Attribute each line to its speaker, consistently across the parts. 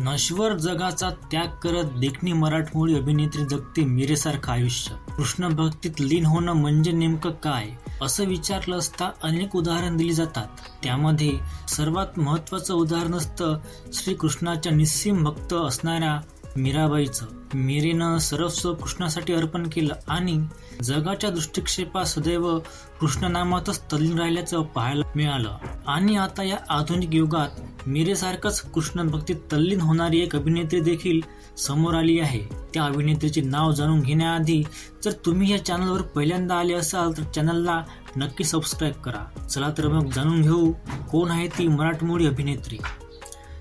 Speaker 1: नश्वर जगाचा त्याग करत देखणी मराठमोळी अभिनेत्री जगते मिरेसारखं आयुष्य. कृष्ण भक्तीत लीन होणं म्हणजे नेमकं काय? असं विचारलं असता अनेक उदाहरण दिली जातात. त्यामध्ये सर्वात महत्वाचं उदाहरण असतं श्रीकृष्णाच्या निस्सीम भक्त असणाऱ्या मीराबाईचं. मीरेनं सर्वस्व कृष्णासाठी अर्पण केलं आणि जगाच्या दृष्टिक्षेपात सदैव कृष्णनामातच तल्लीन राहिल्याचं पाहायला मिळालं. आणि आता या आधुनिक युगात मीरेसारखंच कृष्णभक्तीत तल्लीन होणारी एक अभिनेत्री देखील समोर आली आहे. त्या अभिनेत्रीचे नाव जाणून घेण्याआधी जर तुम्ही या चॅनलवर पहिल्यांदा आले असाल तर चॅनलला नक्की सबस्क्राईब करा. चला तर मग जाणून घेऊ कोण आहे ती मराठमोळी अभिनेत्री?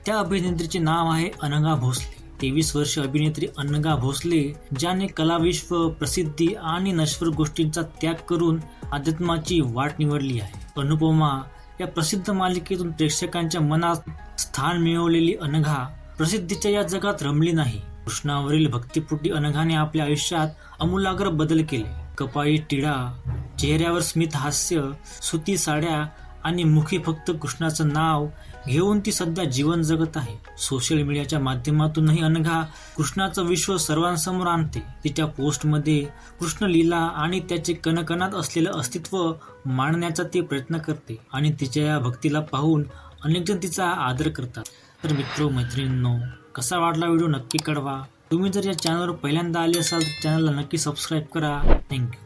Speaker 1: त्या अभिनेत्रीचे नाव आहे अनंगा भोसले. तेवीस वर्ष अभिनेत्री अनघा भोसले ज्याने कलाविश्व प्रसिद्धी आणि नश्वर गोष्टींचा त्याग करून अध्यात्माची वाट निवडली आहे. अनुपमा या प्रसिद्ध मालिकेतून प्रेक्षकांच्या मनात स्थान मिळवलेली अनघा प्रसिद्धीच्या या जगात रमली नाही. कृष्णावरील भक्तीपुटी अनघाने आपल्या आयुष्यात अमूलाग्र बदल केले. कपाळी टिळा चेहऱ्यावर स्मित हास्य सुती साड्या आणि मुखी फक्त कृष्णाचं नाव घेऊन ती सध्या जीवन जगत आहे. सोशल मीडियाच्या माध्यमातूनही अनघा कृष्णाचं विश्व सर्वांसमोर आणते. तिच्या पोस्टमध्ये कृष्ण लीला आणि त्याचे कणकणात असलेलं अस्तित्व मांडण्याचा ती प्रयत्न करते आणि तिच्या या भक्तीला पाहून अनेकजण तिचा आदर करतात. तर मित्र मैत्रिणींनो कसा वाटला व्हिडिओ नक्की कळवा. तुम्ही जर या चॅनलवर पहिल्यांदा आले असाल तर चॅनलला नक्की सबस्क्राईब करा. थँक्यू